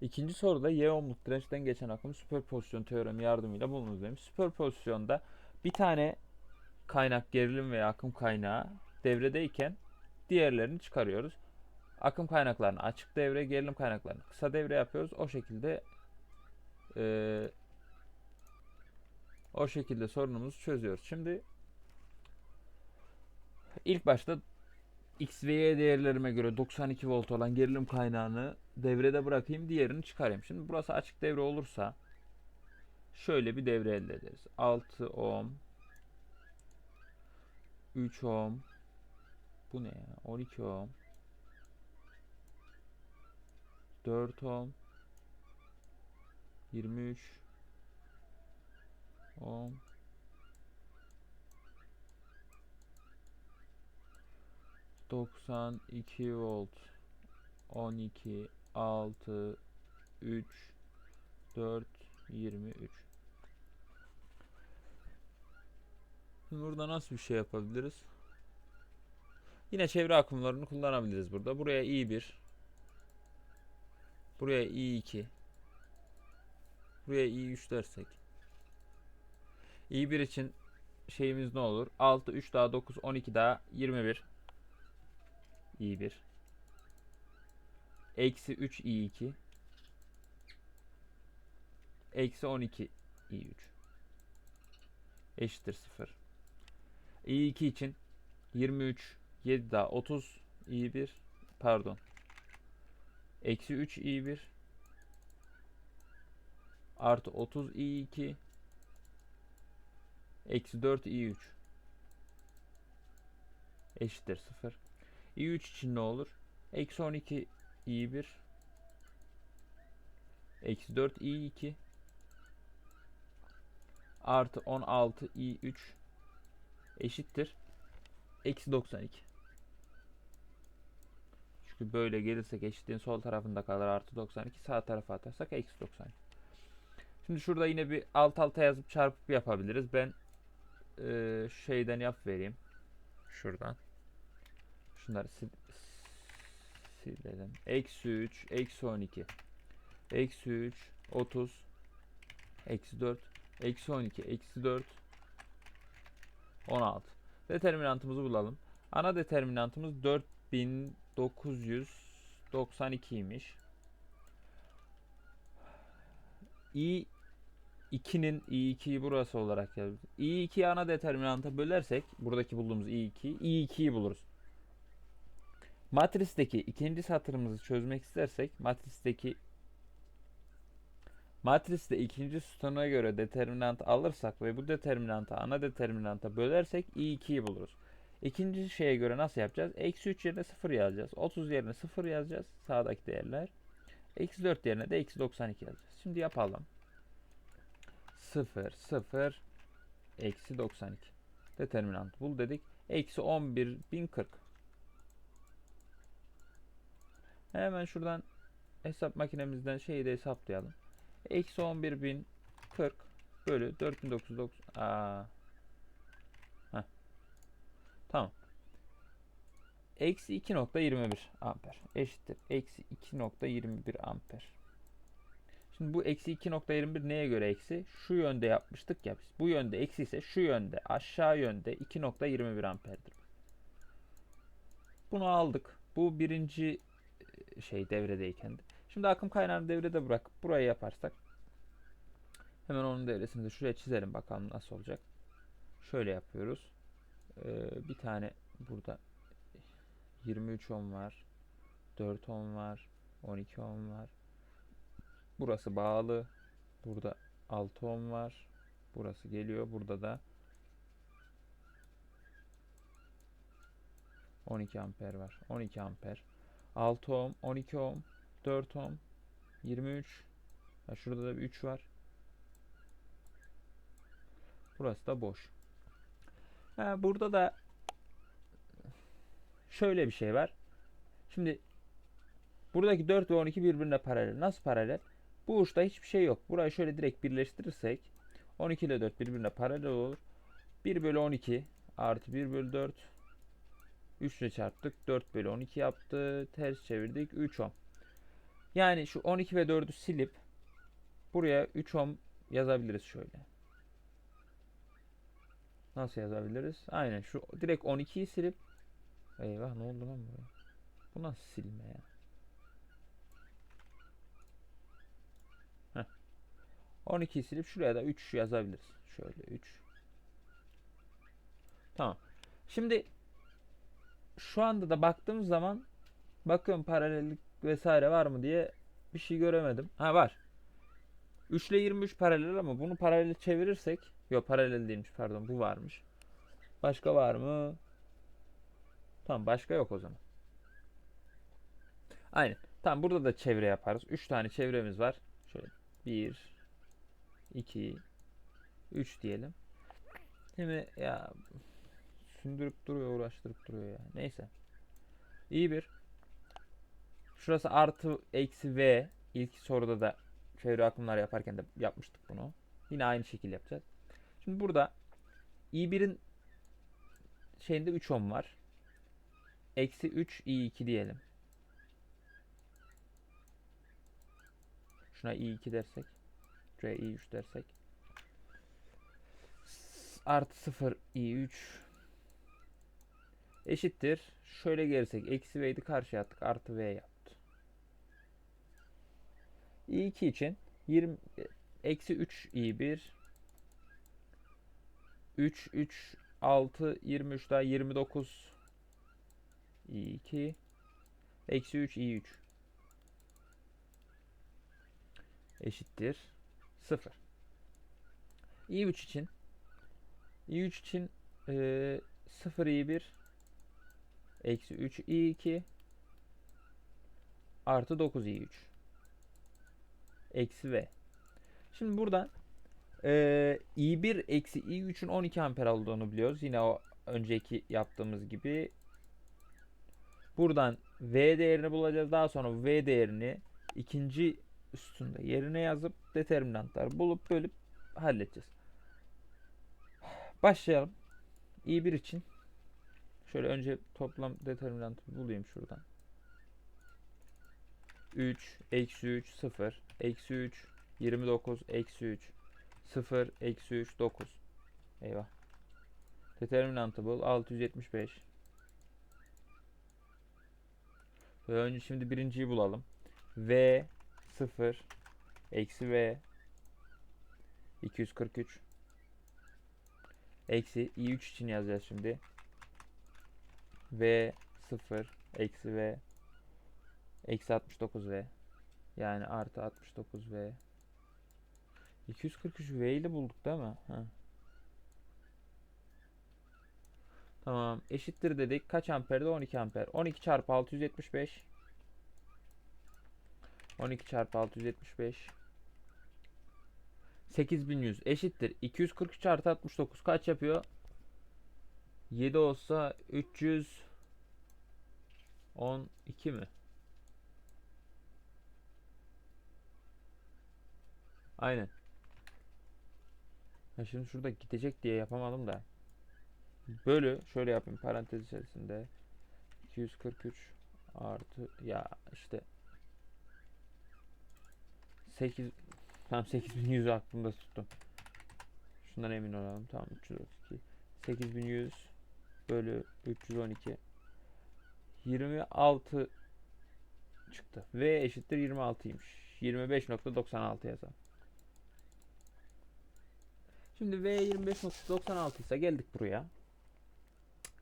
İkinci soruda Y ohmluk dirençten geçen akım süperpozisyon teoremi yardımıyla bulunuz demiş. Süperpozisyonda bir tane kaynak gerilim veya akım kaynağı devredeyken diğerlerini çıkarıyoruz. Akım kaynaklarını açık devre, gerilim kaynaklarını kısa devre yapıyoruz. O şekilde eee, o şekilde sorunumuzu çözüyoruz. Şimdi ilk başta X ve Y değerlerime göre 92 volt olan gerilim kaynağını devrede bırakayım, diğerini çıkarayım. Şimdi burası açık devre olursa şöyle bir devre elde ederiz. 6 ohm 3 ohm bu ne ya? 12 ohm 4 ohm 23 ohm Doksan iki volt on iki altı üç dört yirmi üç. Şimdi burada nasıl bir şey yapabiliriz? Yine çevre akımlarını kullanabiliriz burada. Buraya i1 Buraya i2 Buraya i3 dersek i1 için şeyimiz ne olur? 6 3 daha 9 12 daha 21 i1 Eksi 3 i2 Eksi 12 i3 Eşittir 0 i2 için 23 7 daha 30 i1 pardon. Eksi 3 i1 Artı 30 i2 Eksi 4 i3 Eşittir 0 i3 için ne olur? Eksi 12 i1 Eksi 4 i2 Artı 16 i3 Eşittir. Eksi 92 Çünkü böyle gelirsek eşitliğin sol tarafında kalır. Artı 92 sağ tarafa atarsak eksi 92 Şimdi şurada yine bir alt alta yazıp çarpıp yapabiliriz. Ben eee, şeyden yap vereyim. Şuradan. Şunları silelim. Eksi 3, eksi 12. Eksi 3, 30. Eksi 4, eksi 12, eksi 4. 16. Determinantımızı bulalım. Ana determinantımız 4992'ymiş. i 2'nin i2'yi burası olarak yazıyoruz. i2'yi ana determinanta bölersek buradaki bulduğumuz i2 i2'yi buluruz. Matristeki ikinci satırımızı çözmek istersek matristeki matriste ikinci sütuna göre determinant alırsak ve bu determinantı ana determinanta bölersek i2'yi buluruz. İkinci şeye göre nasıl yapacağız? Eksi 3 yerine 0 yazacağız. 30 yerine 0 yazacağız. Sağdaki değerler. Eksi 4 yerine de eksi 92 yazacağız. Şimdi yapalım. 0, 0, eksi 92. Determinant bul dedik. Eksi 11.040. Hemen şuradan hesap makinemizden şeyi de hesaplayalım. Eksi 11.040 bölü 4990. Aa. Heh. Tamam. Eksi 2.21 amper eşittir. Eksi 2.21 amper. Şimdi bu eksi 2.21 neye göre eksi? Şu yönde yapmıştık ya biz. Bu yönde eksi ise şu yönde aşağı yönde 2.21 amperdir. Bunu aldık. Bu birinci şey devredeyken de. Şimdi akım kaynağını devrede bırakıp buraya yaparsak hemen onun devresini de şuraya çizelim bakalım nasıl olacak. Şöyle yapıyoruz. Ee, bir tane burada 23 ohm var. 4 ohm var. 12 ohm var. Burası bağlı. Burada 6 ohm var. Burası geliyor. Burada da 12 amper var. 12 amper. 6 ohm, 12 ohm, 4 ohm, 23. Ha, şurada da bir 3 var. Burası da boş. Ha, burada da şöyle bir şey var. Şimdi buradaki 4 ve 12 birbirine paralel. Nasıl paralel? Bu uçta hiçbir şey yok. Burayı şöyle direkt birleştirirsek 12 ile 4 birbirine paralel olur. 1 bölü 12 artı 1 bölü 4 3 ile çarptık. 4 bölü 12 yaptı. Ters çevirdik. 3 ohm. Yani şu 12 ve 4'ü silip buraya 3 ohm yazabiliriz şöyle. Nasıl yazabiliriz? Aynen şu direkt 12'yi silip Eyvah ne oldu lan buraya? Bu nasıl silme ya? Heh. 12'yi silip şuraya da 3 yazabiliriz. Şöyle 3. Tamam. Şimdi şu anda da baktığımız zaman bakıyorum paralellik vesaire var mı diye bir şey göremedim. Ha var. 3 ile 23 paralel ama bunu paralel çevirirsek yok paralel değilmiş pardon bu varmış. Başka var mı? Tamam başka yok o zaman. Aynen. Tamam burada da çevre yaparız. 3 tane çevremiz var. Şöyle 1 2 3 diyelim. Şimdi ya sündürüp duruyor, uğraştırıp duruyor ya. Neyse. İyi bir. Şurası artı eksi v. İlk soruda da çevre akımlar yaparken de yapmıştık bunu. Yine aynı şekilde yapacağız. Şimdi burada i1'in şeyinde 3 ohm var. Eksi 3 i2 diyelim. Şuna i2 dersek. Şuraya i3 dersek. Artı 0 i3 eşittir. Şöyle gelirsek eksi v'yi karşıya attık. Artı v yaptı. i2 için 20 eksi 3 i1 3 3 6 23 daha 29 i2 eksi 3 i3 eşittir 0 i3 için i3 için e, 0 i1 eksi 3 i2 artı 9 i3 eksi v şimdi buradan e, i1 eksi i3'ün 12 amper olduğunu biliyoruz yine o önceki yaptığımız gibi Buradan V değerini bulacağız. Daha sonra V değerini ikinci üstünde yerine yazıp determinantlar bulup bölüp halledeceğiz. Başlayalım. i1 için şöyle önce toplam determinantı bulayım şuradan. 3, eksi 3, 0, eksi 3, 29, eksi 3, 0, eksi 3, 9. Eyvah. Determinantı bul. 675. Ve önce şimdi birinciyi bulalım. V 0 eksi V 243 eksi i3 için yazacağız şimdi. V 0 eksi V eksi 69 V yani artı 69 V 243 V ile bulduk değil mi? Ha. Tamam. Eşittir dedik. Kaç amperde? 12 amper. 12 çarpı 675. 12 çarpı 675. 8100 eşittir. 243 artı 69 kaç yapıyor? 7 olsa 312 mi? Aynen. Ha şimdi şurada gidecek diye yapamadım da. Bölü şöyle yapayım parantez içerisinde 243 artı ya işte 8 tam 8100 aklımda tuttum. Şundan emin olalım. Tamam 332. 8100 bölü 312 26 çıktı. V eşittir 26'ymış. 25.96 yazalım. Şimdi V 25.96 ise geldik buraya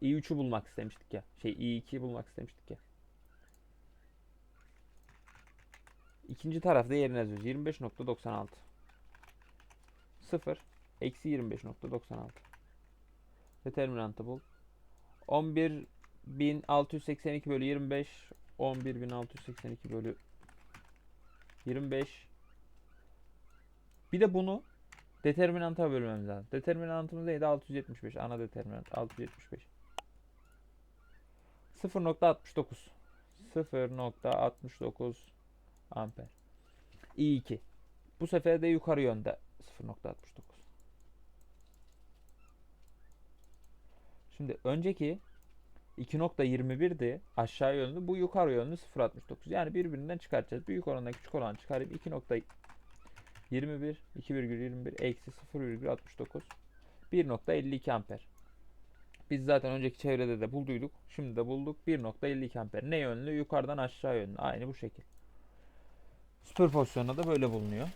i3'ü bulmak istemiştik ya. Şey i2'yi bulmak istemiştik ya. İkinci tarafta yerine yazıyoruz. 25.96 0 eksi 25.96 Determinantı bul. 11.682 bölü 25 11.682 bölü 25 Bir de bunu determinanta bölmemiz lazım. Determinantımız neydi? 675. Ana determinant 675. 0.69 0.69 amper i2 bu sefer de yukarı yönde 0.69 şimdi önceki 2.21'di aşağı yönlü. Bu yukarı yönlü 0.69. Yani birbirinden çıkartacağız. Büyük oranla küçük oranı çıkarıp 2.21 2,21 eksi 0,69 1.52 amper. Biz zaten önceki çevrede de bulduyduk. Şimdi de bulduk. 1.52 amper. Ne yönlü? Yukarıdan aşağı yönlü. Aynı bu şekil. Süperpozisyonda da böyle bulunuyor.